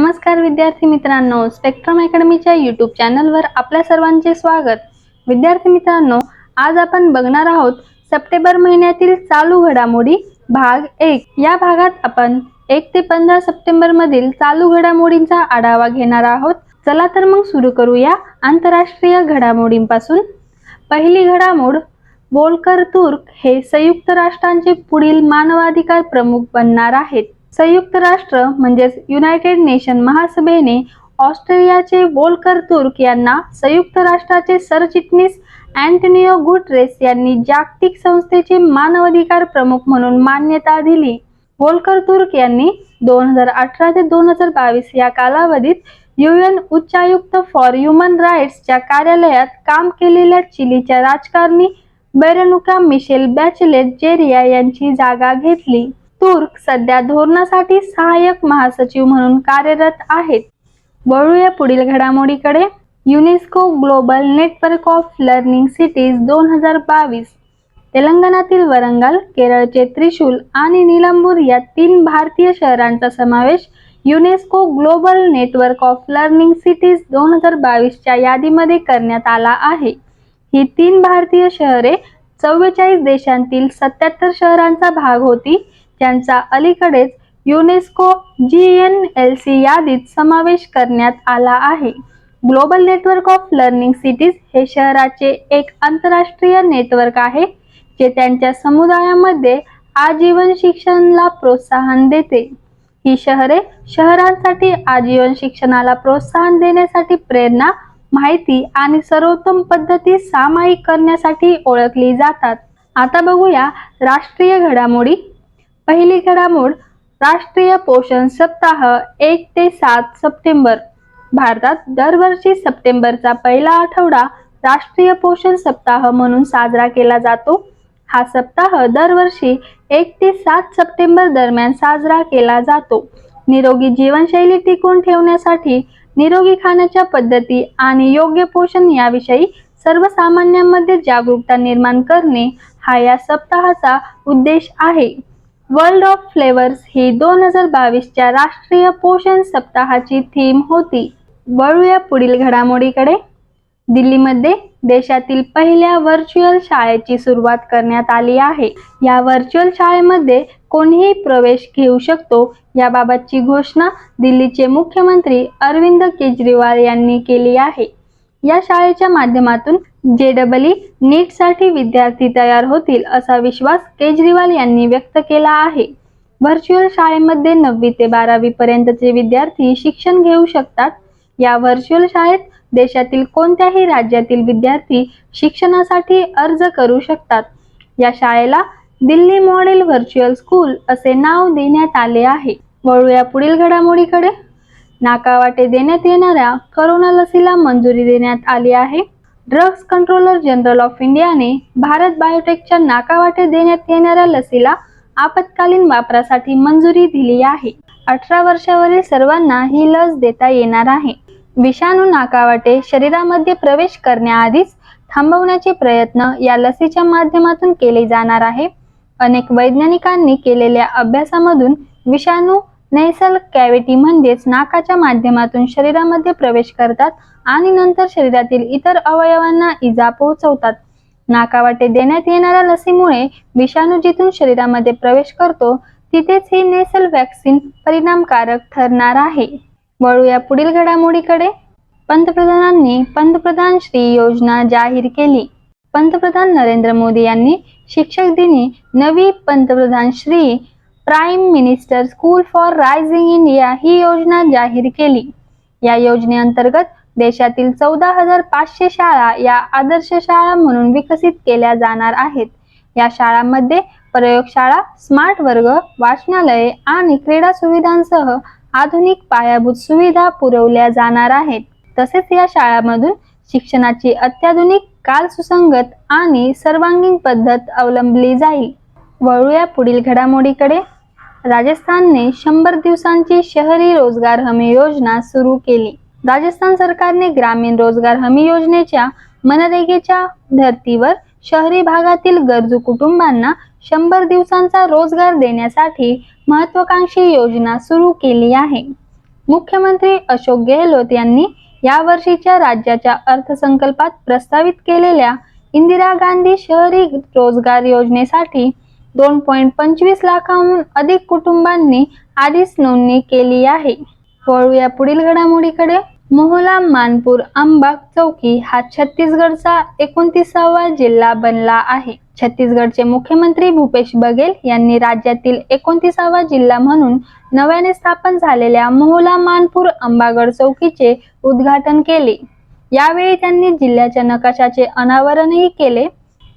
नमस्कार विद्यार्थी मित्रांनो स्पेक्ट्रम अकॅडमीच्या यूट्यूब चॅनलवर आपल्या सर्वांचे स्वागत. विद्यार्थी मित्रांनो आज आपण बघणार आहोत सप्टेंबर महिन्यातील चालू घडामोडी भाग एक. या भागात आपण एक ते पंधरा सप्टेंबर मधील चालू घडामोडींचा आढावा घेणार आहोत. चला तर मग सुरू करूया आंतरराष्ट्रीय घडामोडींपासून. पहिली घडामोड बोलकर तुर्क हे संयुक्त राष्ट्रांचे पुढील मानवाधिकार प्रमुख बनणार आहेत. संयुक्त राष्ट्र म्हणजेच युनायटेड नेशन महासभेने ऑस्ट्रेलियाचे वोल्कर तुर्क यांना संयुक्त राष्ट्राचे सरचिटणीस अँटोनिओ गुटरेस यांनी जागतिक संस्थेचे मानवाधिकार प्रमुख म्हणून मान्यता दिली. वोल्कर तुर्क यांनी दोन हजार अठरा ते दोन हजार बावीस या कालावधीत युएन उच्चायुक्त फॉर ह्युमन राईट्सच्या कार्यालयात काम केलेल्या चिलीच्या राजकारणी बेरनुका मिशेल बॅचलेट जेरिया यांची जागा घेतली. तुर्क सध्या धोरणासाठी सहाय्यक महासचिव म्हणून कार्यरत आहेत. वळूया पुढील घडामोडीकडे. UNESCO global network of learning cities दोन हजार बावीस. तेलंगणातील वरंगल केरळचे त्रिशूल आणि निलंबूर या तीन भारतीय शहरांचा समावेश UNESCO global network of learning cities दोन हजार बावीसच्या यादीमध्ये करण्यात आला आहे. ही तीन भारतीय शहरे चव्वेचाळीस देशांतील सत्याहत्तर शहरांचा भाग होती. ज्यांचा अलीकडेच UNESCO G N L C यादीत समावेश करण्यात आला आहे. Global network of learning cities हे शहराचे एक आंतरराष्ट्रीय नेटवर्क आहे जे त्यांच्या समुदायामध्ये आजीवन शिक्षणाला प्रोत्साहन देते. ही शहरे शहरांसाठी आजीवन शिक्षणाला प्रोत्साहन देण्यासाठी प्रेरणा माहिती आणि सर्वोत्तम पद्धती सामायिक करण्यासाठी ओळखली जातात. आता बघूया राष्ट्रीय घडामोडी. पहिली घडामोड राष्ट्रीय पोषण सप्ताह एक ते सात सप्टेंबर. भारतात दरवर्षी सप्टेंबरचा पहिला आठवडा राष्ट्रीय पोषण सप्ताह म्हणून साजरा केला जातो. हा सप्ताह दरवर्षी एक ते सात सप्टेंबर दरम्यान साजरा केला जातो. निरोगी जीवनशैली टिकून ठेवण्यासाठी निरोगी खाण्याच्या पद्धती आणि योग्य पोषण याविषयी सर्वसामान्यांमध्ये जागरूकता निर्माण करणे हा या सप्ताहाचा उद्देश आहे. वर्ल्ड ऑफ फ्लेवर्स ही दोन हजार बावीसच्या राष्ट्रीय पोषण सप्ताहाची थीम होती. वळूया पुढील घडामोडीकडे. दिल्लीमध्ये देशातील पहिल्या व्हर्च्युअल शाळेची सुरुवात करण्यात आली आहे. या व्हर्च्युअल शाळेमध्ये कोणीही प्रवेश घेऊ शकतो याबाबतची घोषणा दिल्लीचे मुख्यमंत्री अरविंद केजरीवाल यांनी केली आहे. या शाळेच्या माध्यमातून जे डबल नीटसाठी विद्यार्थी तयार होतील असा विश्वास केजरीवाल यांनी व्यक्त केला आहे. व्हर्च्युअल शाळेमध्ये नववी ते बारावी पर्यंतचे विद्यार्थी शिक्षण घेऊ शकतात. या व्हर्च्युअल शाळेत देशातील कोणत्याही राज्यातील विद्यार्थी शिक्षणासाठी अर्ज करू शकतात. या शाळेला दिल्ली मॉडेल व्हर्च्युअल स्कूल असे नाव देण्यात आले आहे. वळूया पुढील घडामोडीकडे. नाकावाटे देण्यात येणाऱ्या करोना लसीला मंजुरी देण्यात आली आहे. ड्रग्ज कंट्रोलर जनरल ऑफ इंडियाने भारत बायोटेकच्या नाकावाटे देण्यात येणाऱ्या लसीला आपत्कालीन वापरासाठी मंजुरी दिली आहे. अठरा वर्षावरील सर्वांना ही लस देता येणार आहे. विषाणू नाकावाटे शरीरामध्ये प्रवेश करण्याआधीच थांबवण्याचे प्रयत्न या लसीच्या माध्यमातून केले जाणार आहे. अनेक वैज्ञानिकांनी केलेल्या अभ्यासामधून विषाणू नेसल कॅव्हिटी म्हणजेच नाकाच्या माध्यमातून शरीरामध्ये प्रवेश करतात आणि नंतर शरीरातील इतर अवयवांना इजा पोहोचवतात. नाकावाटे देण्यात येणाऱ्या लसीमुळे विषाणू जिथून शरीरामध्ये प्रवेश करतो तिथेच ही नेसल वॅक्सिन परिणामकारक ठरणार आहे. वळूया पुढील घडामोडीकडे. पंतप्रधानांनी पंतप्रधान श्री योजना जाहीर केली. पंतप्रधान नरेंद्र मोदी यांनी शिक्षक दिनी नवी पंतप्रधान Shri prime minister school for rising India ही योजना जाहीर केली. या योजनेअंतर्गत देशातील चौदा हजार पाचशे शाळा या आदर्श शाळा म्हणून विकसित केल्या जाणार आहेत. या शाळांमध्ये प्रयोगशाळा स्मार्ट वर्ग वाचनालये आणि क्रीडा सुविधांसह आधुनिक पायाभूत सुविधा पुरवल्या जाणार आहेत. तसेच या शाळांमधून शिक्षणाची अत्याधुनिक काल सुसंगत आणि सर्वांगीण पद्धत अवलंबली जाईल. वळूया पुढील घडामोडीकडे. राजस्थानने शंभर दिवसांची शहरी रोजगार हमी योजना सुरू केली. राजस्थान सरकारने ग्रामीण रोजगार हमी योजनेच्या मनरेगेच्या धर्तीवर शहरी भागातील गरजू कुटुंबांना शंभर दिवसांचा रोजगार देण्यासाठी महत्वाकांक्षी योजना सुरू केली आहे. मुख्यमंत्री अशोक गेहलोत यांनी या वर्षीच्या राज्याच्या अर्थसंकल्पात प्रस्तावित केलेल्या इंदिरा गांधी शहरी रोजगार योजनेसाठी दोन पॉईंट पंचवीस लाखाहून अधिक कुटुंबांनी आधीच नोंदणी केली आहे. वळूया पुढील घडामोडीकडे. मोहला मानपूर अंबाग चौकी हा छत्तीसगडचा एकोणतीसावा जिल्हा बनला आहे. छत्तीसगडचे मुख्यमंत्री भूपेश बघेल यांनी राज्यातील एकोणतीसावा जिल्हा म्हणून नव्याने स्थापन झालेल्या मोहला मानपूर अंबागड चौकीचे उद्घाटन केले. यावेळी त्यांनी जिल्ह्याच्या नकाशाचे अनावरणही केले.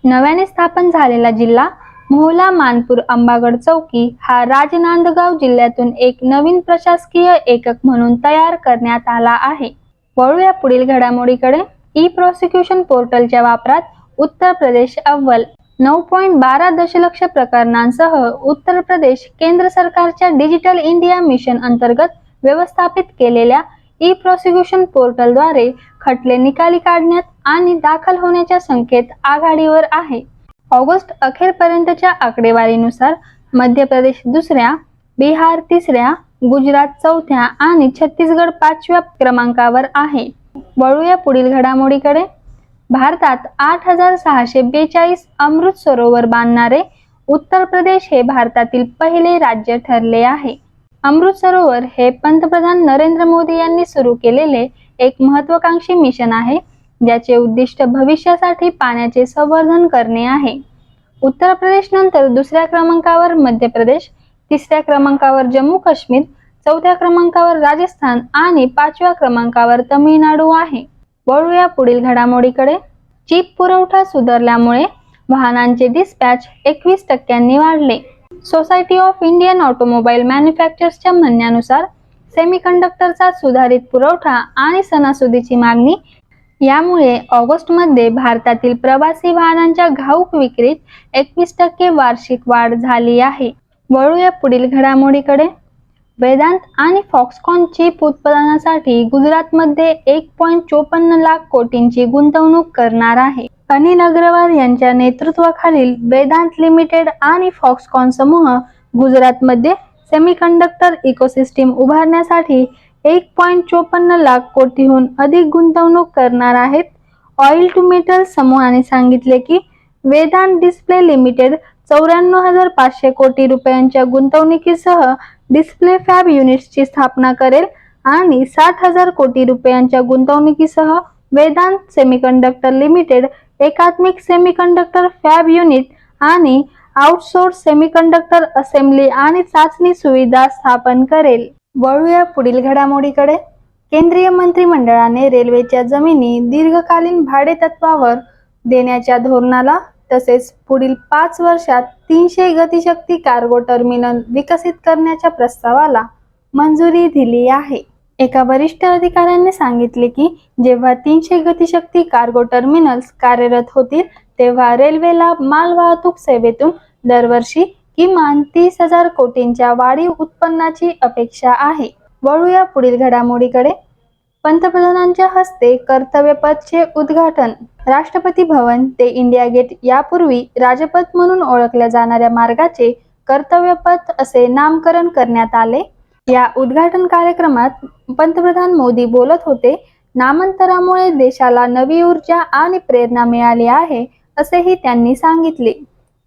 नव्याने स्थापन झालेला जिल्हा मोहला मानपूर आंबागड चौकी हा राजनांदगाव जिल्ह्यातून एक नवीन प्रशासकीय एकक म्हणून तयार करण्यात आला आहे. वळूया पुढील घडामोडीकडे. ई प्रोसिक्युशन पोर्टलच्या वापरात उत्तर प्रदेश अव्वल. नऊ पॉईंट बारा दशलक्ष प्रकरणांसह उत्तर प्रदेश केंद्र सरकारच्या डिजिटल इंडिया मिशन अंतर्गत व्यवस्थापित केलेल्या ई प्रोसिक्युशन पोर्टलद्वारे खटले निकाली काढण्यात आणि दाखल होण्याच्या संख्येत आघाडीवर आहे. ऑगस्ट अखेरपर्यंतच्या आकडेवारीनुसार मध्य प्रदेश दुसऱ्या बिहार तिसऱ्या गुजरात चौथ्या आणि छत्तीसगड पाचव्या क्रमांकावर आहे. वळूया पुढील घडामोडीकडे. भारतात आठ हजार सहाशे बेचाळीस अमृत सरोवर बांधणारे उत्तर प्रदेश हे भारतातील पहिले राज्य ठरले आहे. अमृत सरोवर हे पंतप्रधान नरेंद्र मोदी यांनी सुरू केलेले एक महत्वाकांक्षी मिशन आहे. ज्याचे उद्दिष्ट भविष्यासाठी पाण्याचे संवर्धन करणे आहे. उत्तर प्रदेश नंतर दुसऱ्या क्रमांकावर मध्य प्रदेश तिसऱ्या क्रमांकावर जम्मू काश्मीर चौथ्या क्रमांकावर राजस्थान आणि पाचव्या क्रमांकावर तमिळनाडू आहे. वळूया पुढील घडामोडीकडे. चीप पुरवठा सुधारल्यामुळे वाहनांचे डिस्पॅच एकवीस टक्क्यांनी वाढले. सोसायटी ऑफ इंडियन ऑटोमोबाईल मॅन्युफॅक्चर्सच्या म्हणण्यानुसार सेमीकंडक्टरचा सुधारित पुरवठा आणि सणासुदीची मागणी यामुळे ऑगस्टमध्ये भारतातील प्रवासी वाहनांच्या घाऊक विक्रीत एकवीस टक्के वार्षिक वाढ झाली आहे. वळूया पुढील घडामोडीकडे. वेदांत आणि फॉक्सकॉन चिप उत्पादनासाठी गुजरातमध्ये एक पॉईंट चोपन्न लाख कोटींची गुंतवणूक करणार आहे. अनिल अग्रवाल यांच्या नेतृत्वाखालील वेदांत लिमिटेड आणि फॉक्सकॉन समूह गुजरातमध्ये सेमीकंडक्टर इकोसिस्टीम उभारण्यासाठी एक पॉईंट चोपन्न लाख कोटीहून अधिक गुंतवणूक करणार आहेत. ऑइल टू मेटल समूहाने सांगितले की वेदांत डिस्प्ले लिमिटेड चौऱ्याण्णव हजार पाचशे कोटी रुपयांच्या गुंतवणुकीसह डिस्प्ले फॅब युनिट्सची स्थापना करेल आणि साठ हजार कोटी रुपयांच्या गुंतवणुकीसह वेदांत सेमीकंडक्टर लिमिटेड एकात्मिक सेमीकंडक्टर फॅब युनिट आणि आउटसोर्स सेमीकंडक्टर असेंब्ली आणि चाचणी सुविधा स्थापन करेल. वळूया पुढील घडामोडीकडे. केंद्रीय मंत्रिमंडळाने रेल्वेच्या जमिनी दीर्घकालीन भाडेतत्वावर देण्याच्या धोरणाला तसेच पुढील पाच वर्षात तीनशे गतिशक्ती कार्गो टर्मिनल विकसित करण्याच्या प्रस्तावाला मंजुरी दिली आहे. एका वरिष्ठ अधिकाऱ्याने सांगितले की जेव्हा तीनशे गतिशक्ती कार्गो टर्मिनल्स कार्यरत होतील तेव्हा रेल्वेला मालवाहतूक सेवेतून दरवर्षी किमान तीस हजार कोटींच्या वाढीव उत्पन्नाची अपेक्षा आहे. वळूया पुढील घडामोडीकडे. पंतप्रधानांच्या हस्ते कर्तव्यपथचे उद्घाटन. राष्ट्रपती भवन ते इंडिया गेट यापूर्वी राजपथ म्हणून ओळखल्या जाणाऱ्या मार्गाचे कर्तव्यपथ असे नामकरण करण्यात आले. या उद्घाटन कार्यक्रमात पंतप्रधान मोदी बोलत होते नामांतरामुळे देशाला नवी ऊर्जा आणि प्रेरणा मिळाली आहे असेही त्यांनी सांगितले.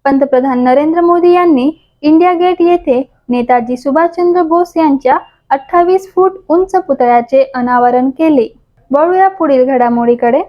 पंतप्रधान नरेंद्र मोदी यांनी इंडिया गेट येथे नेताजी सुभाषचंद्र बोस यांच्या अठ्ठावीस फूट उंच पुतळ्याचे अनावरण केले. वळूया पुढील घडामोडीकडे.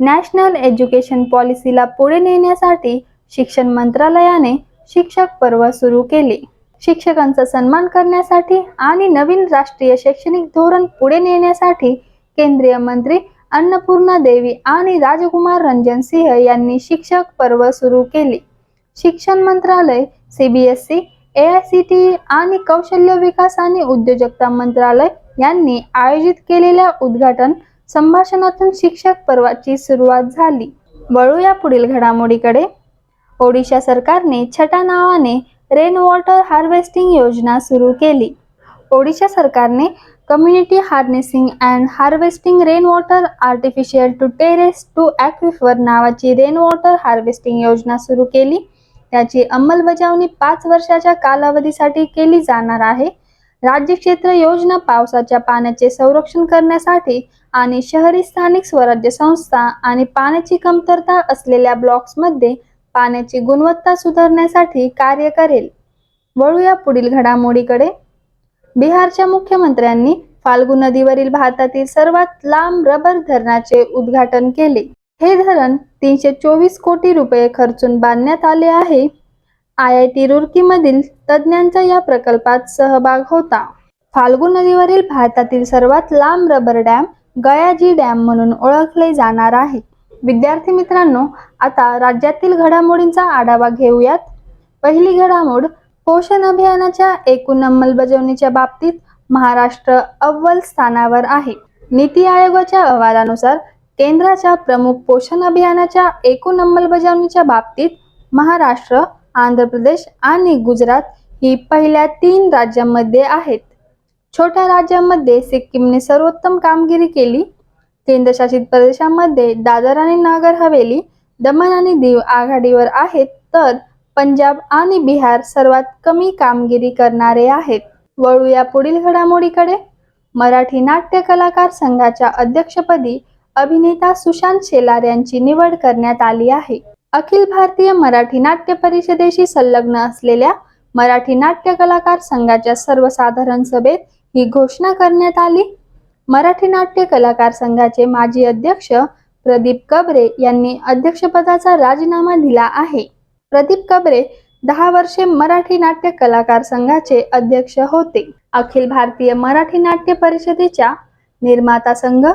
नॅशनल एज्युकेशन पॉलिसीला पुढे नेण्यासाठी शिक्षण मंत्रालयाने शिक्षक पर्व सुरू केले. शिक्षकांचा सन्मान करण्यासाठी आणि नवीन राष्ट्रीय शैक्षणिक धोरण पुढे नेण्यासाठी केंद्रीय मंत्री अन्नपूर्णा देवी आणि राजकुमार रंजन सिंह यांनी शिक्षक पर्व सुरू केले. शिक्षण मंत्रालय CBSE A I C T आणि कौशल्य विकास आणि उद्योजकता मंत्रालय यांनी आयोजित केलेल्या उद्घाटन संभाषणातून शिक्षक पर्वाची सुरुवात झाली. वळूया पुढील घडामोडीकडे. ओडिशा सरकारने छटा नावाने रेन वॉटर हार्वेस्टिंग योजना सुरू केली. ओडिशा सरकारने community harnessing and harvesting rain water artificial to terrace to aquifer नावाची रेन वॉटर हार्वेस्टिंग योजना सुरू केली. त्याची अंमलबजावणी पाच वर्षाच्या कालावधीसाठी केली जाणार आहे. राज्य क्षेत्र योजना पावसाच्या पाण्याचे संरक्षण करण्यासाठी आणि शहरी स्थानिक स्वराज्य संस्था आणि पाण्याची कमतरता असलेल्या ब्लॉक्समध्ये पाण्याची गुणवत्ता सुधारण्यासाठी कार्य करेल. वळूया पुढील घडामोडीकडे. बिहारच्या मुख्यमंत्र्यांनी फाल्गु नदीवरील भारतातील सर्वात लांब रबर धरणाचे उद्घाटन केले. हे धरण तीनशे चोवीस कोटी रुपये खर्चून बांधण्यात आले आहे. आय आय टी रुर्कीमधील तज्ज्ञांचा या प्रकल्पात सहभाग होता. फाल्गु नदीवरील भारतातील सर्वात लांब रबर डॅम गयाजी डॅम म्हणून ओळखले जाणार आहे. विद्यार्थी मित्रांनो आता राज्यातील घडामोडींचा आढावा घेऊयात. पहिली घडामोड पोषण अभियानाच्या एकूण अंमलबजावणीच्या बाबतीत महाराष्ट्र अव्वल स्थानावर आहे. नीती आयोगाच्या अहवालानुसार केंद्राच्या प्रमुख पोषण अभियानाच्या एकूण अंमलबजावणीच्या बाबतीत महाराष्ट्र आंध्र प्रदेश आणि गुजरात ही पहिल्या तीन राज्यांमध्ये आहेत. छोट्या राज्यांमध्ये सिक्कीमने सर्वोत्तम कामगिरी केली. केंद्रशासित प्रदेशांमध्ये दादर आणि नागर हवेली दमण आणि दीव आघाडीवर आहेत तर पंजाब आणि बिहार सर्वात कमी कामगिरी करणारे आहेत. वळू या पुढील घडामोडीकडे. मराठी नाट्य कलाकार संघाच्या अध्यक्षपदी अभिनेता सुशांत शेलार यांची निवड करण्यात आली आहे. अखिल भारतीय मराठी नाट्य परिषदेशी संलग्न असलेल्या मराठी नाट्य कलाकार संघाच्या सर्वसाधारण सभेत ही घोषणा करण्यात आली. मराठी नाट्य कलाकार संघाचे माजी अध्यक्ष प्रदीप कबरे यांनी अध्यक्षपदाचा राजीनामा दिला आहे. प्रदीप कबरे दहा वर्षे मराठी नाट्य कलाकार संघाचे अध्यक्ष होते. अखिल भारतीय मराठी नाट्य परिषदेच्या निर्माता संघ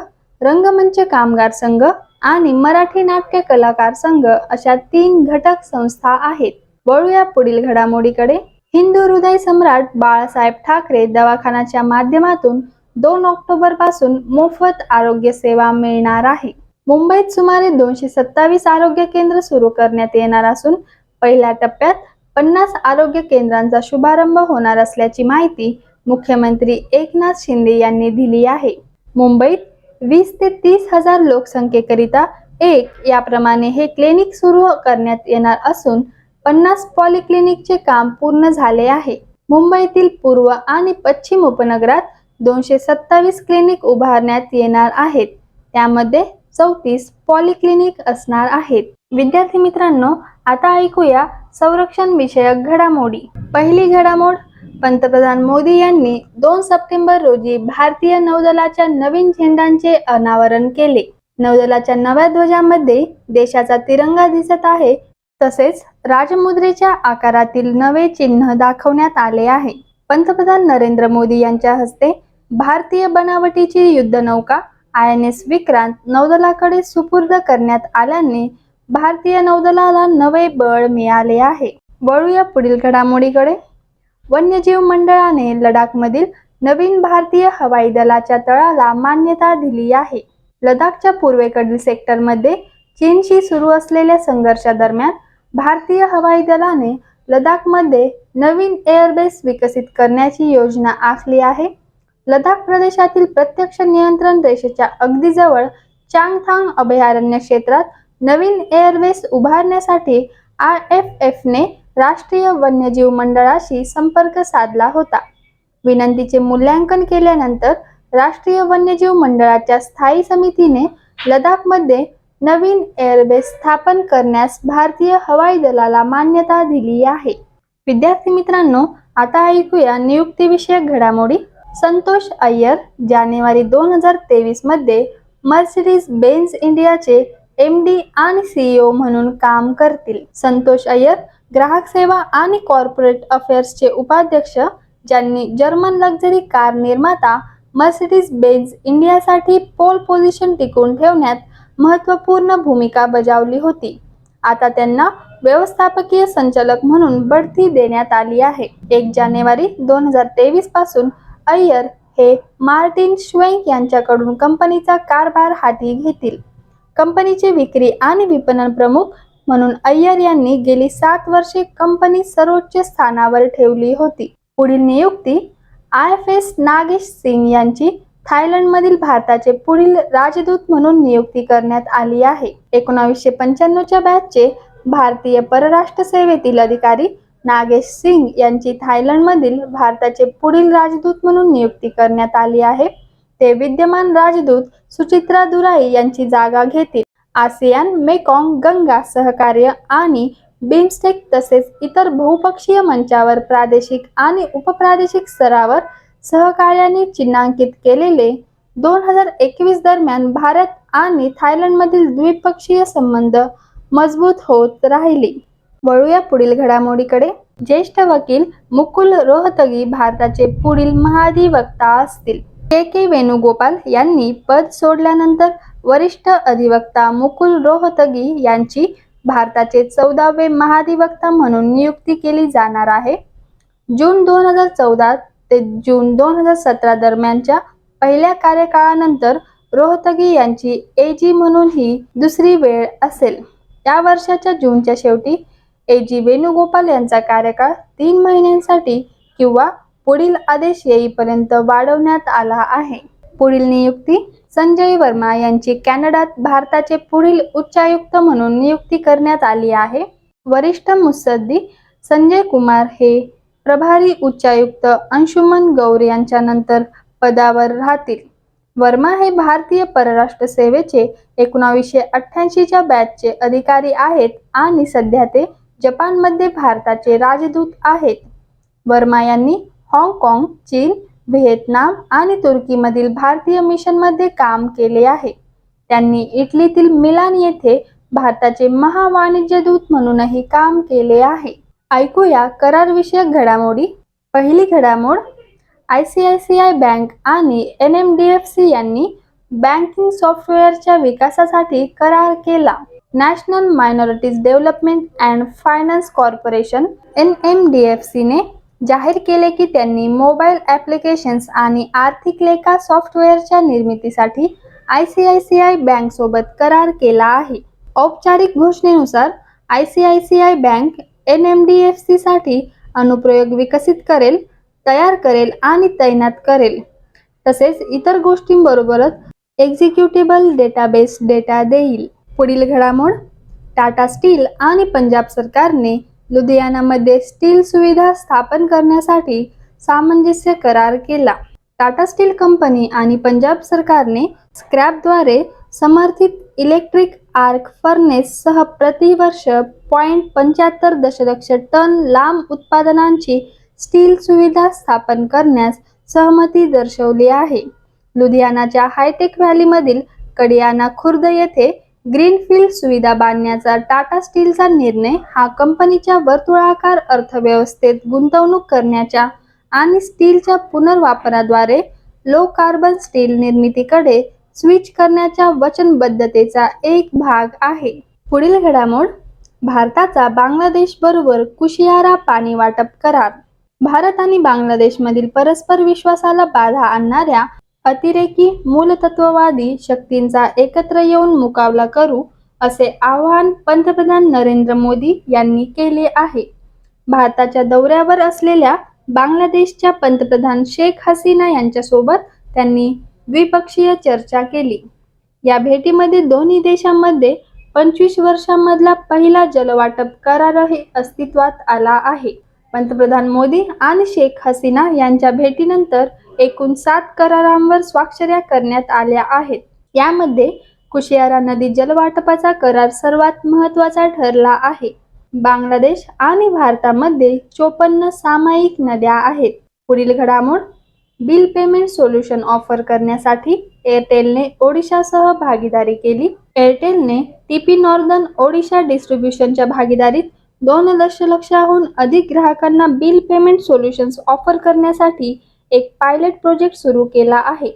रंगमंच कामगार संघ आणि मराठी नाट्य कलाकार संघ अशा तीन घटक संस्था आहेत. वळूया पुढील घडामोडीकडे. हिंदू हृदय सम्राट बाळासाहेब ठाकरे दवाखान्याच्या माध्यमातून दोन ऑक्टोबरपासून मोफत आरोग्य सेवा मिळणार आहे. मुंबईत सुमारे दोनशे सत्तावीस आरोग्य केंद्र सुरू करण्यात येणार असून पहिल्या टप्प्यात पन्नास आरोग्य केंद्रांचा शुभारंभ होणार असल्याची माहिती मुख्यमंत्री एकनाथ शिंदे यांनी दिली आहे. मुंबईत वीस ते तीस हजार लोकसंख्येकरिता एक याप्रमाणे हे क्लिनिक सुरू करण्यात येणार असून पन्नास पॉलिक्लिनिकचे काम पूर्ण झाले आहे. मुंबईतील पूर्व आणि पश्चिम उपनगरात दोनशे सत्तावीस क्लिनिक उभारण्यात येणार आहेत. त्यामध्ये चौतीस पॉलिक्लिनिक असणार आहेत. विद्यार्थी मित्रांनो आता ऐकूया संरक्षण विषयक घडामोडी. पहिली घडामोड पंतप्रधान मोदी यांनी दोन सप्टेंबर रोजी भारतीय नौदलाच्या नवीन झेंडांचे अनावरण केले. नौदलाच्या नव्या ध्वजामध्ये देशाचा तिरंगा दिसत आहे तसेच राजमुद्रेच्या आकारातील नवे चिन्ह दाखवण्यात आले आहे. पंतप्रधान नरेंद्र मोदी यांच्या हस्ते भारतीय बनावटीची युद्धनौका आय एन एस विक्रांत नौदलाकडे सुपूर्द करण्यात आल्याने भारतीय नौदलाला नवे बळ मिळाले आहे. वळूया पुढील घडामोडीकडे. वन्यजीव मंडळाने लडाखमधील नवीन भारतीय हवाई दलाच्या तळाला मान्यता दिली आहे. लडाखच्या पूर्वेकडील सेक्टरमध्ये चीनशी सुरू असलेल्या संघर्षादरम्यान भारतीय हवाई दलाने लडाखमध्ये नवीन एअरबेस विकसित करण्याची योजना आखली आहे. लडाख प्रदेशातील प्रत्यक्ष नियंत्रण रेषेच्या अगदी जवळ चांगथांग अभयारण्य क्षेत्रात नवीन एअरबेस उभारण्यासाठी आय एफ एफने राष्ट्रीय वन्यजीव मंडळाशी संपर्क साधला होता. विनंतीचे मूल्यांकन केल्यानंतर राष्ट्रीय वन्यजीव मंडळाच्या स्थायी समितीने लडाखमध्ये नवीन एअरबेस स्थापन करण्यास भारतीय हवाई दलाला मान्यता दिली आहे. विद्यार्थी मित्रांनो आता ऐकूया नियुक्तीविषयक घडामोडी. संतोष अय्यर जानेवारी दोन हजार तेवीसमध्ये मर्सिडीज बेन्स इंडियाचे एम डी आणि सीईओ म्हणून काम करतील. संतोष अय्यर ग्राहक सेवा आणि कॉर्पोरेट अफेअर्सचे उपाध्यक्ष ज्यांनी जर्मन लक्झरी कार निर्माता मर्सिडीज बेन्झ इंडियासाठी पोल पोझिशन टिकवून ठेवण्यात महत्त्वपूर्ण भूमिका बजावली होती. आता त्यांना व्यवस्थापकीय संचालक म्हणून बढती देण्यात आली आहे. एक जानेवारी दोन हजार तेवीसपासून अय्यर हे मार्टिन श्वेंक यांच्याकडून कंपनीचा कारभार हाती घेतील. कंपनीचे विक्री आणि विपणन प्रमुख म्हणून अय्यर यांनी गेली सात वर्षे कंपनी सर्वोच्च स्थानावर ठेवली होती. पुढील नियुक्ती I F S Nagesh Singh यांची. थायलंडमधील भारताचे पुढील राजदूत म्हणून नियुक्ती करण्यात आली आहे. एकोणावीसशे पंच्याण्णवच्या बॅचचे भारतीय परराष्ट्र सेवेतील अधिकारी नागेश सिंग यांची थायलंडमधील भारताचे पुढील राजदूत म्हणून नियुक्ती करण्यात आली आहे. ते विद्यमान राजदूत सुचित्रा दुराई यांची जागा घेतील. आसियान मेकॉंग गंगा सहकार्य आणि बिमस्टेक तसेच इतर बहुपक्षीय मंचावर प्रादेशिक आणि उपप्रादेशिक स्तरावर सहकार्याने चिन्हांकित केलेले दोन हजार एकवीस दरम्यान भारत आणि थायलंडमधील द्विपक्षीय संबंध मजबूत होत राहिले. वळूया पुढील घडामोडीकडे. ज्येष्ठ वकील मुकुल रोहतगी भारताचे पुढील महाधिवक्ता असतील. के के वेणुगोपाल यांनी पद सोडल्यानंतर वरिष्ठ अधिवक्ता मुकुल रोहतगी यांची भारताचे चौदावे महाधिवक्ता म्हणून नियुक्ती केली जाणार आहे. जून दोन हजार चौदा ते जून दोन हजार सतरा दरम्यानच्या पहिल्या कार्यकाळानंतर रोहतगी यांची एजी म्हणून ही दुसरी वेळ असेल. या वर्षाच्या जूनच्या शेवटी एजी वेणुगोपाल यांचा कार्यकाळ तीन महिन्यांसाठी किंवा पुढील आदेश येईपर्यंत वाढवण्यात आला आहे. पुढील नियुक्ती संजय वर्मा यांची कॅनडात भारताचे पुढील उच्चायुक्त म्हणून नियुक्ती करण्यात आली आहे. वरिष्ठ मुत्सद्दी संजय कुमार हे प्रभारी उच्चायुक्त अंशुमन गौर यांच्या नंतर पदावर राहतील. वर्मा हे भारतीय परराष्ट्र सेवेचे एकोणावीसशे अठ्ठ्याऐंशीच्या बॅचचे अधिकारी आहेत आणि सध्या ते जपानमध्ये भारताचे राजदूत आहेत. वर्मा यांनी हाँगकाँग चीन व्हिएतनाम आणि तुर्कीमधील भारतीय मिशनमध्ये काम केले आहे. त्यांनी इटलीतील मिलान येथे भारताचे महावाणिज्य दूत म्हणूनही काम केले आहे. ऐकूया करारविषयक घडामोडी. पहिली घडामोड I C I C I bank आणि N M D F C यांनी बँकिंग सॉफ्टवेअरच्या विकासासाठी करार केला. National minorities development and finance corporation N M D F सीने जाहीर केले की त्यांनी मोबाईल ॲप्लिकेशन्स आणि आर्थिक लेखा सॉफ्टवेअरच्या निर्मितीसाठी I C I C I बँकसोबत करार केला आहे. औपचारिक घोषणेनुसार I C I C I bank N M D F सीसाठी अनुप्रयोग विकसित करेल तयार करेल आणि तैनात करेल. तसेच इतर गोष्टींबरोबरच एक्झिक्युटेबल डेटाबेस डेटा देईल. पुढील घडामोड टाटा स्टील आणि पंजाब सरकारने लुधियानामध्ये स्टील सुविधा स्थापन करण्यासाठी सामंजस्य करार केला. टाटा स्टील कंपनी आणि पंजाब सरकारने स्क्रॅपद्वारे समर्थित इलेक्ट्रिक आर्क फर्नेससह प्रतिवर्ष पॉईंट पंच्याहत्तर दशलक्ष टन लांब उत्पादनांची स्टील सुविधा स्थापन करण्यास सहमती दर्शवली आहे. लुधियानाच्या हायटेक व्हॅलीमधील कडियाना खुर्द येथे ग्रीनफील्ड सुविधा बांधण्याचा टाटा स्टीलचा निर्णय हा कंपनीच्या वर्तुळाकार अर्थव्यवस्थेत गुंतवणूक करण्याच्या आणि स्टीलच्या पुनर्वापराद्वारे लो कार्बन स्टील निर्मितीकडे स्विच करण्याच्या वचनबद्धतेचा एक भाग आहे. पुढील घडामोड भारताचा बांगलादेश बरोबर कुशियारा पाणी वाटप करार. भारत आणि बांगलादेशमधील परस्पर विश्वासाला बाधा आणणाऱ्या अतिरेकी मूलतत्ववादी शक्तींचा एकत्र येऊन मुकाबला करू असे आवाहन पंतप्रधान नरेंद्र मोदी यांनी केले आहे. भारताच्या दौऱ्यावर असलेल्या बांगलादेशच्या पंतप्रधान शेख हसीना यांच्यासोबत त्यांनी द्विपक्षीय चर्चा केली. या भेटीमध्ये दोन्ही देशांमध्ये पंचवीस वर्षांमधला पहिला जलवाटप करारही अस्तित्वात आला आहे. पंतप्रधान मोदी आणि शेख हसीना यांच्या भेटीनंतर एकूण सात करारांवर स्वाक्षऱ्या करण्यात आल्या आहेत. यामध्ये कुशियारा नदी जलवाटपाचा करार सर्वात महत्त्वाचा ठरला आहे. बांगलादेश आणि भारतामध्ये चोपन्न सामायिक नद्या आहेत. पुढील घडामोड बिल पेमेंट सोल्युशन ऑफर करण्यासाठी एअरटेलने ओडिशासह भागीदारी केली. एअरटेलने टीपी नॉर्दर्न ओडिशा डिस्ट्रीब्युशनच्या भागीदारीत दोन दशलक्षाहून अधिक ग्राहकांना बिल पेमेंट सोल्युशन्स ऑफर करण्यासाठी एक पायलट प्रोजेक्ट सुरू केला आहे.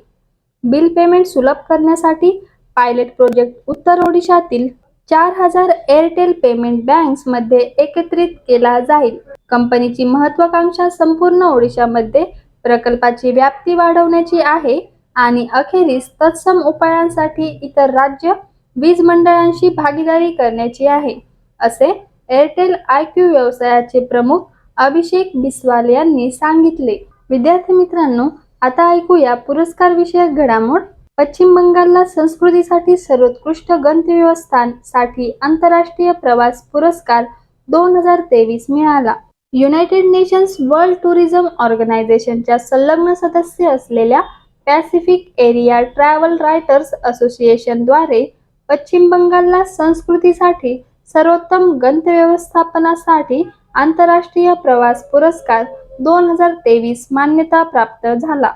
बिल पेमेंट सुलभ करण्यासाठी पायलट प्रोजेक्ट उत्तर ओडिशातील चार हजार एअरटेल पेमेंट बँक्समध्ये एकत्रित केला जाईल. कंपनीची महत्वाकांक्षा संपूर्ण ओडिशामध्ये प्रकल्पाची व्याप्ती वाढवण्याची आहे आणि अखेरीस तत्सम उपायांसाठी इतर राज्य वीज मंडळांशी भागीदारी करण्याची आहे असे एअरटेल आय क्यू व्यवसायाचे प्रमुख अभिषेक बिस्वाल यांनी सांगितले. विद्यार्थी मित्रांनो आता ऐकूया पुरस्कार विषयक घडामोड. पश्चिम बंगालला संस्कृतीसाठी सर्वोत्कृष्ट गंतव्यवस्थांसाठी आंतरराष्ट्रीय प्रवास पुरस्कार दोन हजार तेवीस मिळाला. युनायटेड नेशन्स वर्ल्ड टुरिझम ऑर्गनायझेशनच्या संलग्न सदस्य असलेल्या पॅसिफिक एरिया ट्रॅव्हल रायटर्स असोसिएशनद्वारे पश्चिम बंगालला संस्कृतीसाठी सर्वोत्तम गंत व्यवस्थापनासाठी आंतरराष्ट्रीय प्रवास पुरस्कार दोन हजार तेवीस मान्यता प्राप्त झाला.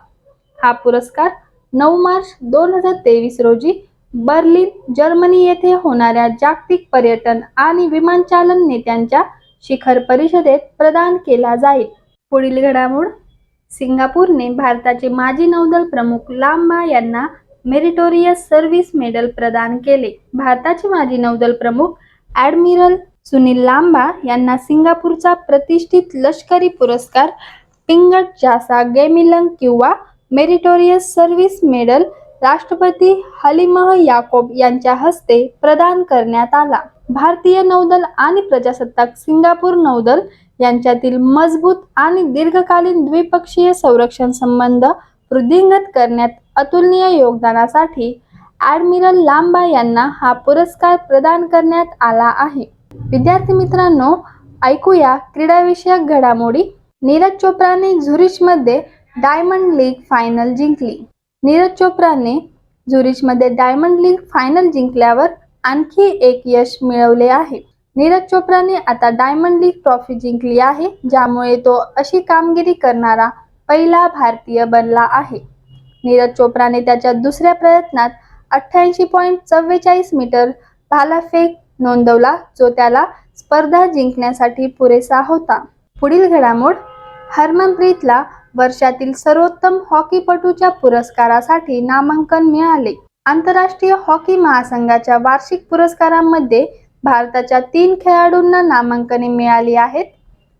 हा पुरस्कार नऊ मार्च दोन हजार तेवीस रोजी बर्लिन जर्मनी येथे होणाऱ्या जागतिक पर्यटन आणि विमानचालन नेत्यांच्या शिखर परिषदेत प्रदान केला जाईल. पुढील घडामोड सिंगापूरने भारताचे माजी नौदल प्रमुख लांबा यांना मेरिटोरियस सर्व्हिस मेडल प्रदान केले. भारताचे माजी नौदल प्रमुख ॲडमिरल सुनील लांबा यांना सिंगापूरचा प्रतिष्ठित लष्करी पुरस्कार पिंगट जासा गेमिलंग किंवा मेरिटोरियस सर्व्हिस मेडल राष्ट्रपती हलिमह याकोब यांच्या हस्ते प्रदान करण्यात आला. भारतीय नौदल आणि प्रजासत्ताक सिंगापूर नौदल यांच्यातील मजबूत आणि दीर्घकालीन द्विपक्षीय संरक्षण संबंध वृद्धिंगत करण्यात अतुलनीय योगदानासाठी ॲडमिरल लांबा यांना हा पुरस्कार प्रदान करण्यात आला आहे. विद्यार्थी मित्रांनो ऐकूया क्रीडाविषयक घडामोडी. नीरज चोप्राने झुरिचमध्ये डायमंड लीग फायनल जिंकली. नीरज चोप्राने झुरिचमध्ये डायमंड लीग फायनल जिंकल्यावर आणखी एक यश मिळवले आहे. नीरज चोप्राने आता डायमंड लीग ट्रॉफी जिंकली आहे ज्यामुळे तो अशी कामगिरी करणारा पहिला भारतीय बनला आहे. नीरज चोप्राने त्याच्या दुसऱ्या प्रयत्नात अठ्ठ्याऐंशी पॉईंट चव्वेचाळीस मीटर भालाफेक नोंदवला जो त्याला स्पर्धा जिंकण्यासाठी पुरेसा होता. पुढील घडामोड हरमनप्रीतला वर्षातील सर्वोत्तम हॉकीपटूच्या पुरस्कारासाठी नामांकन मिळाले. आंतरराष्ट्रीय हॉकी महासंघाच्या वार्षिक पुरस्कारांमध्ये भारताच्या तीन खेळाडूंना नामांकने मिळाली आहेत.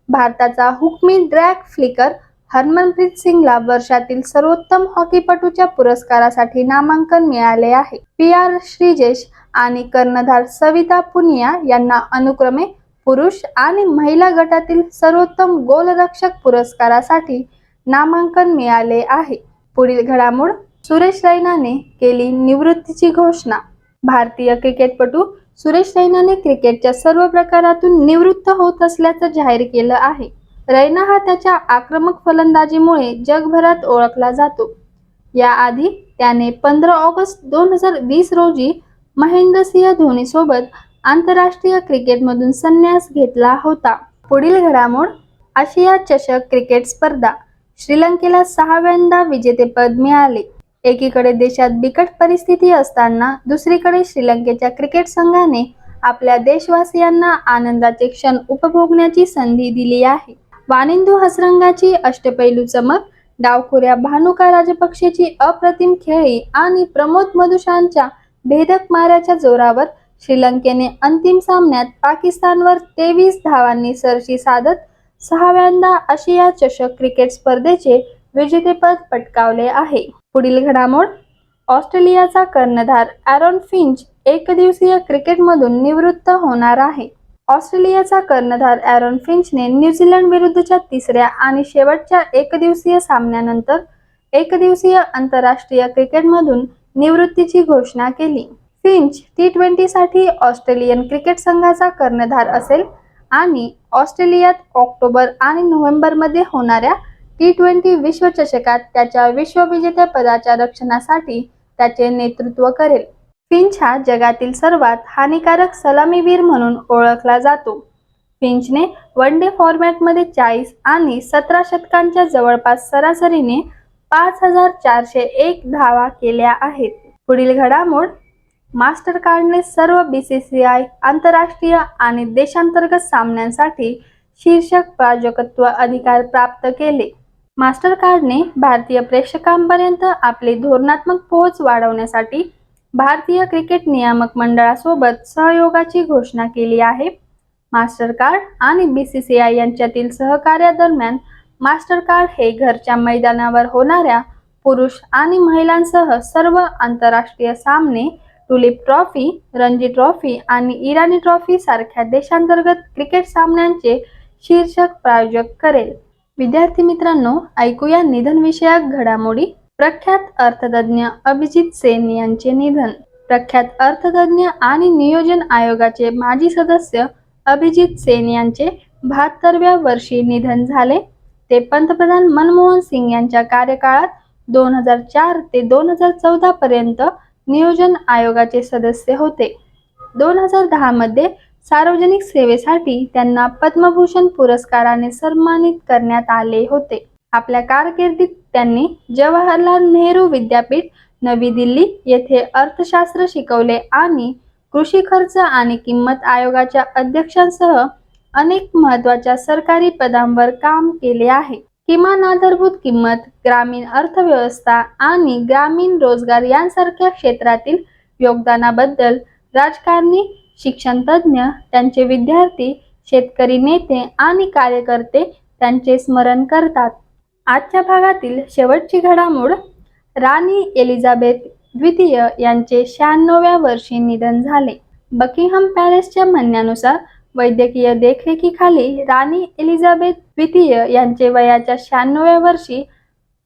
भारताचा हुकमी ड्रॅग फ्लिकर हरमनप्रीत सिंगला वर्षातील सर्वोत्तम हॉकीपटूच्या पुरस्कारासाठी नामांकन मिळाले आहे. पी आर श्रीजेश आणि कर्णधार सविता पुनिया यांना अनुक्रमे पुरुष आणि महिला गटातील सर्वोत्तम गोलरक्षक पुरस्कारासाठी नामांकन मिळाले आहे. पुढील घडामोड सुरेश रैनाने केली निवृत्तीची घोषणा. भारतीय क्रिकेटपटू सुरेश रैनाने क्रिकेटच्या सर्व प्रकारातून निवृत्त होत असल्याचं जाहीर केलं आहे. रैना हा त्याच्या आक्रमक फलंदाजीमुळे जगभरात ओळखला जातो. याआधी त्याने पंधरा ऑगस्ट दोन हजार वीस रोजी महेंद्रसिंह धोनीसोबत आंतरराष्ट्रीय क्रिकेटमधून संन्यास घेतला होता. पुढील घडामोड आशिया चषक क्रिकेट स्पर्धा श्रीलंकेला सहाव्यांदा विजेतेपद मिळाले. एकीकडे देशात बिकट परिस्थिती असताना दुसरीकडे श्रीलंकेच्या क्रिकेट संघाने आपल्या देशवासियांना आनंदाचे क्षण उपभोगण्याची संधी दिली आहे. वानिंदू हसरंगाची अष्टपैलू चमक डावखुऱ्या भानुका राजपक्षेची अप्रतिम खेळी आणि प्रमोद मधुशांच्या भेदक माऱ्याच्या जोरावर श्रीलंकेने अंतिम सामन्यात पाकिस्तानवर तेवीस धावांनी सरशी साधत सहाव्यांदा आशिया चषक क्रिकेट स्पर्धेचे विजेतेपद पटकावले आहे. पुढील घडामोड ऑस्ट्रेलियाचा कर्णधार ॲरॉन फिंच एकदिवसीय क्रिकेटमधून निवृत्त होणार आहे. ऑस्ट्रेलियाचा कर्णधार ॲरॉन फिंचने न्यूझीलंड विरुद्धच्या तिसऱ्या आणि शेवटच्या एकदिवसीय सामन्यानंतर एकदिवसीय आंतरराष्ट्रीय क्रिकेटमधून निवृत्तीची घोषणा केली. फिंच टी ट्वेंटीसाठी ऑस्ट्रेलियन क्रिकेट संघाचा कर्णधार असेल आणि ऑस्ट्रेलियात ऑक्टोबर आणि नोव्हेंबरमध्ये होणाऱ्या टी ट्वेंटी विश्वचषकात त्याच्या विश्वविजेतेपदाच्या रक्षणासाठी त्याचे नेतृत्व करेल. फिंच हा जगातील सर्वात हानिकारक सलामीवीर म्हणून ओळखला जातो. फिंचने वन डे फॉर्मॅटमध्ये चाळीस आणि सतरा शतकांच्या जवळपास सरासरीने पाच हजार चारशे एक धावा केल्या आहेत. पुढील घडामोड मास्टर कार्डने सर्व बी सी सी आय आंतरराष्ट्रीय आणि देशांतर्गत सामन्यांसाठी शीर्षक प्रायोजकत्व अधिकार प्राप्त केले. मास्टर कार्डने भारतीय प्रेक्षकांपर्यंत आपली धोरणात्मक पोहोच वाढवण्यासाठी भारतीय क्रिकेट नियामक मंडळासोबत सहयोगाची घोषणा केली आहे. मास्टर कार्ड आणि बी सी सी आय यांच्यातील सहकार्यादरम्यान मास्टर कार्ड हे घरच्या मैदानावर होणाऱ्या पुरुष आणि महिलांसह सर्व आंतरराष्ट्रीय सामने टुलिप ट्रॉफी रणजी ट्रॉफी आणि इराणी ट्रॉफी सारख्या देशांतर्गत क्रिकेट सामन्यांचे शीर्षक प्रायोजक करेल. विद्यार्थी मित्रांनो ऐकूया निधनविषयक घडामोडी. प्रख्यात अर्थतज्ञ अभिजित सेन यांचे निधन. प्रख्यात अर्थतज्ञ आणि नियोजन आयोगाचे माजी सदस्य अभिजित सेन यांचे बहात्तरव्या वर्षी निधन झाले. ते पंतप्रधान मनमोहन सिंग यांच्या कार्यकाळात दोन हजार चार ते दोन हजार चौदा पर्यंत नियोजन आयोगाचे सदस्य होते. दोन हजार दहा मध्ये सार्वजनिक सेवेसाठी त्यांना पद्मभूषण पुरस्काराने सन्मानित करण्यात आले होते. आपल्या कारकिर्दीत त्यांनी जवाहरलाल नेहरू विद्यापीठ नवी दिल्ली येथे अर्थशास्त्र शिकवले आणि कृषी खर्च आणि किंमत आयोगाच्या अध्यक्षांसह अनेक महत्त्वाच्या सरकारी पदांवर काम केले आहे. किमान आधारभूत किंमत ग्रामीण अर्थव्यवस्था आणि ग्रामीण रोजगार यांसारख्या क्षेत्रातील योगदानाबद्दल राजकारणी शिक्षण तज्ज्ञ त्यांचे विद्यार्थी शेतकरी नेते आणि कार्यकर्ते त्यांचे स्मरण करतात. आजच्या भागातील शेवटची घडामोड राणी एलिझाबेथ द्वितीय यांचे शहाण्णव्या वर्षी निधन झाले. बकिंगहम पॅलेसच्या म्हणण्यानुसार वैद्यकीय देखरेखीखाली राणी एलिझाबेथ द्वितीय यांचे वयाच्या शहाण्णव्या वर्षी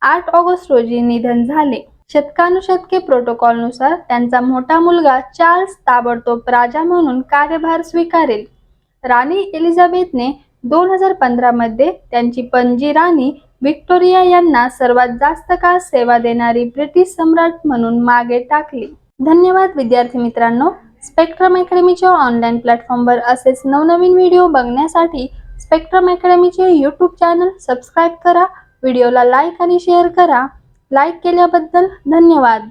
आठ ऑगस्ट रोजी निधन झाले. शतकानुशतके प्रोटोकॉलनुसार त्यांचा मोठा मुलगा चार्ल्स ताबडतोब राजा म्हणून कार्यभार स्वीकारेल. राणी एलिझाबेथने दोन हजार पंधरामध्ये त्यांची पणजी राणी व्हिक्टोरिया यांना सर्वात जास्त काळ सेवा देणारी ब्रिटिश सम्राट म्हणून मागे टाकली. धन्यवाद विद्यार्थी मित्रांनो. स्पेक्ट्रम अकॅडमीच्या ऑनलाईन प्लॅटफॉर्मवर असेच नवनवीन व्हिडिओ बघण्यासाठी स्पेक्ट्रम अकॅडमीचे यूट्यूब चॅनल सबस्क्राईब करा व्हिडिओला लाईक आणि शेअर करा. लाईक केल्याबद्दल धन्यवाद.